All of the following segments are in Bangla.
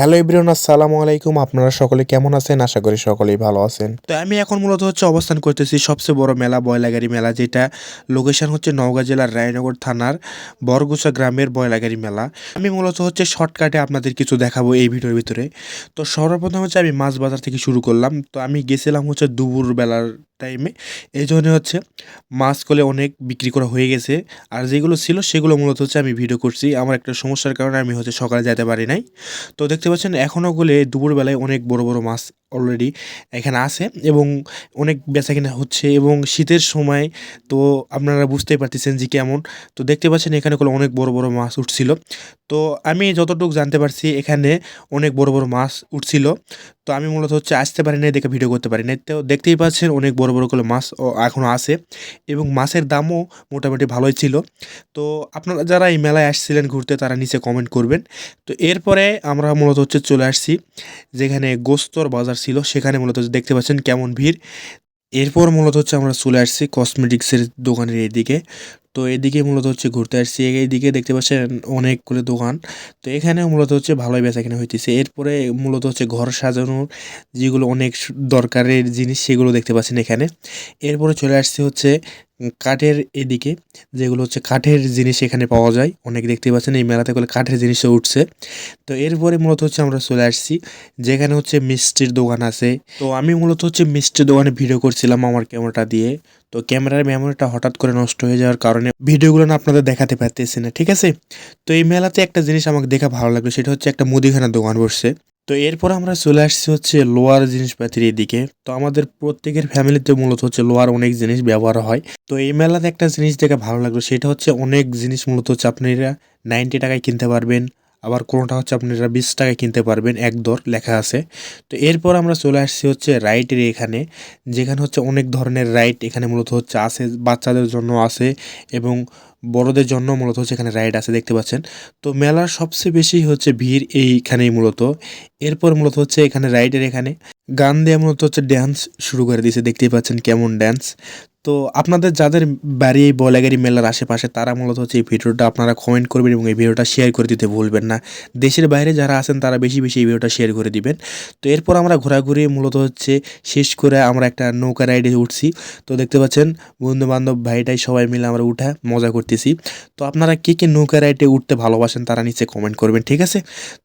হ্যালো এভরিওয়ান, আসসালামু আলাইকুম। আপনারা সকলে কেমন আছেন? আশা করি সকলেই ভালো আছেন। তো আমি এখন মূলত হচ্ছে অবস্থান করতেছি সবচেয়ে বড় মেলা, বয়লাগাড়ি মেলা, যেটা লোকেশন হচ্ছে নওগাঁ জেলার রায়নগর থানার বরগুসা গ্রামের বয়লাগাড়ি মেলা। আমি মূলত হচ্ছে শর্টকাটে আপনাদের কিছু দেখাবো এই ভিডিওর ভিতরে। তো সর্বপ্রথম হচ্ছে আমি মাছ বাজার থেকে শুরু করলাম। তো আমি গেছিলাম হচ্ছে দুপুর বেলার টাইমে এই জন্য হচ্ছে মাছ কলে অনেক বিক্রি করা হয়ে গেছে। আর যেগুলো ছিল সেগুলো মূলত হচ্ছে আমি ভিডিও করছি। আমার একটা সমস্যার কারণে আমি হচ্ছে সকালে যেতে পারি নাই। তো দেখতে পাচ্ছেন এখনও গুলে দুপুরবেলায় অনেক বড় বড় মাছ অলরেডি এখানে আছে এবং অনেক বেচা কিনা হচ্ছে এবং শীতের সময় তো আপনারা বুঝতেই পারতেছেন যে কেমন। তো দেখতে পাচ্ছেন এখানে কোনো অনেক বড় বড় মাছ উঠছিল। তো আমি যতটুকু জানতে পারছি এখানে অনেক বড় বড় মাছ উঠছিল। তো আমি মূলত হচ্ছে আসতে পারি নাই, দেখে ভিডিও করতে পারি নাই। তো দেখতেই পাচ্ছেন অনেক বড় বড় করে মাছ এখনও আছে এবং মাছের দামও মোটামুটি ভালোই ছিল। তো আপনারা যারা এই মেলায় আসছিলেন ঘুরতে, তারা নিচে কমেন্ট করবেন। তো এরপরে আমরা মূলত হচ্ছে চলে আসছি যেখানে গোস্তর বাজার ছিল, সেখানে মূলত দেখতে পাচ্ছেন কেমন ভিড়। এরপর মূলত হচ্ছে আমরা চলে আসছি কসমেটিক্সের দোকানের এদিকে। তো এদিকে মূলত হচ্ছে ঘুরতে আসছি। এইদিকে দেখতে পাচ্ছেন অনেকগুলো দোকান। তো এখানে মূলত হচ্ছে ভালোই বেচা কেনা হইতেছে। এরপরে মূলত হচ্ছে ঘর সাজানোর যেগুলো অনেক দরকারের জিনিস, সেগুলো দেখতে পাচ্ছেন এখানে। এরপরে চলে আসছে হচ্ছে কাঠের এদিকে যেগুলো হচ্ছে কাঠের জিনিস এখানে পাওয়া যায়, অনেক দেখতে পাচ্ছেন এই মেলাতে করে কাঠের জিনিসও উঠছে। তো এরপরে মূলত হচ্ছে আমরা চলে আসছি, যেখানে হচ্ছে মিষ্টির দোকান আছে। তো আমি মূলত হচ্ছে মিষ্টির দোকানে ভিডিও করছিলাম আমার ক্যামেরাটা দিয়ে। তো ক্যামেরার মেমোরিটা হঠাৎ করে নষ্ট হয়ে যাওয়ার কারণে ভিডিওগুলো না আপনাদের দেখাতে পারতেছি না, ঠিক আছে? তো এই মেলাতে একটা জিনিস আমাকে দেখা ভালো লাগল, সেটা হচ্ছে একটা মুদিখানার দোকান বসছে। তো এরপর আমরা চলে আসছি হচ্ছে লোয়ার জিনিসপাতির এদিকে। তো আমাদের প্রত্যেকের ফ্যামিলিতে মূলত হচ্ছে লোয়ার অনেক জিনিস ব্যবহার হয়। তো এই মেলাতে একটা জিনিস দেখে ভালো লাগল, সেটা হচ্ছে অনেক জিনিস মূলত হচ্ছে আপনারা নাইনটি টাকায় কিনতে পারবেন। আবার কোনোটা হচ্ছে আপনারা বিশ টাকায় কিনতে পারবেন, এক দর লেখা আছে। তো এরপর আমরা চলে আসছি হচ্ছে রাইটের এখানে, যেখানে হচ্ছে অনেক ধরনের রাইড এখানে মূলত হচ্ছে আছে, বাচ্চাদের জন্য আছে এবং বড়দের জন্য মূলত হচ্ছে এখানে রাইড আছে, দেখতে পাচ্ছেন। তো মেলার সবচেয়ে বেশি হচ্ছে ভিড় এইখানেই মূলত। এরপর মূলত হচ্ছে এখানে রাইডের এখানে, গান দিয়ে মূলত হচ্ছে ড্যান্স শুরু করে দিয়েছে, দেখতেই পাচ্ছেন কেমন ড্যান্স তো আপনাদের যাদের বাড়ি এই বলাগাড়ি মেলার আশেপাশে, তারা মূলত হচ্ছে এই ভিডিওটা আপনারা কমেন্ট করবেন এবং এই ভিডিওটা শেয়ার করে দিতে ভুলবেন না। দেশের বাইরে যারা আছেন, তারা বেশি বেশি এই ভিডিওটা শেয়ার করে দিবেন। তো এরপর আমরা ঘোরাঘুরি মূলত হচ্ছে শেষ করে আমরা একটা নৌকা রাইডে উঠছি। তো দেখতে পাচ্ছেন বন্ধু বান্ধব ভাইটাই সবাই মিলে আমরা উঠা মজা করতেছি। তো আপনারা কে কে নৌকা রাইডে উঠতে ভালোবাসেন, তারা নিচে কমেন্ট করবেন, ঠিক আছে?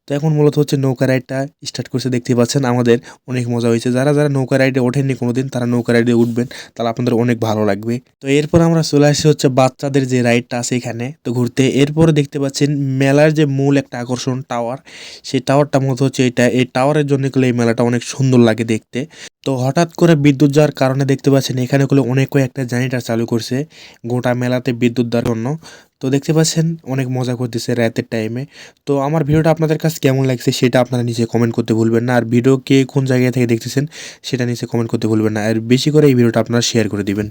তো এখন মূলত হচ্ছে নৌকা রাইডটা স্টার্ট করছে, দেখতে পাচ্ছেন আমাদের অনেক মজা হয়েছে। যারা যারা নৌকা রাইডে ওঠেননি কোনোদিন, তারা নৌকা রাইডে উঠবেন। তাহলে আপনাদের অনেক ভালো লাগবে। তো এরপর আমরা চলে আসি হচ্ছে বাচ্চাদের যে রাইডটা আছে এখানে, তো ঘুরতে। এরপরে দেখতে পাচ্ছেন মেলার যে মূল একটা আকর্ষণ টাওয়ার সেই টাওয়ারটা মতো হচ্ছে এটা। এই টাওয়ারের জন্য এই মেলাটা অনেক সুন্দর লাগে দেখতে। তো হঠাৎ করে বিদ্যুৎ যাওয়ার কারণে দেখতে পাচ্ছেন এখানে গুলো অনেক কয়েকটা জেনারেটার চালু করছে গোটা মেলাতে বিদ্যুৎ দেওয়ার জন্য। তো দেখতে পাচ্ছেন অনেক মজা করতেছে রাতের টাইমে তো আমার ভিডিওটা আপনাদের কাছে কেমন লাগছে সেটা আপনারা নিচে কমেন্ট করতে ভুলবেন না। আর ভিডিও কে কোন জায়গা থেকে দেখতেছেন সেটা নিচে কমেন্ট করতে ভুলবেন না। আর বেশি করে এই ভিডিওটা আপনারা শেয়ার করে দিবেন।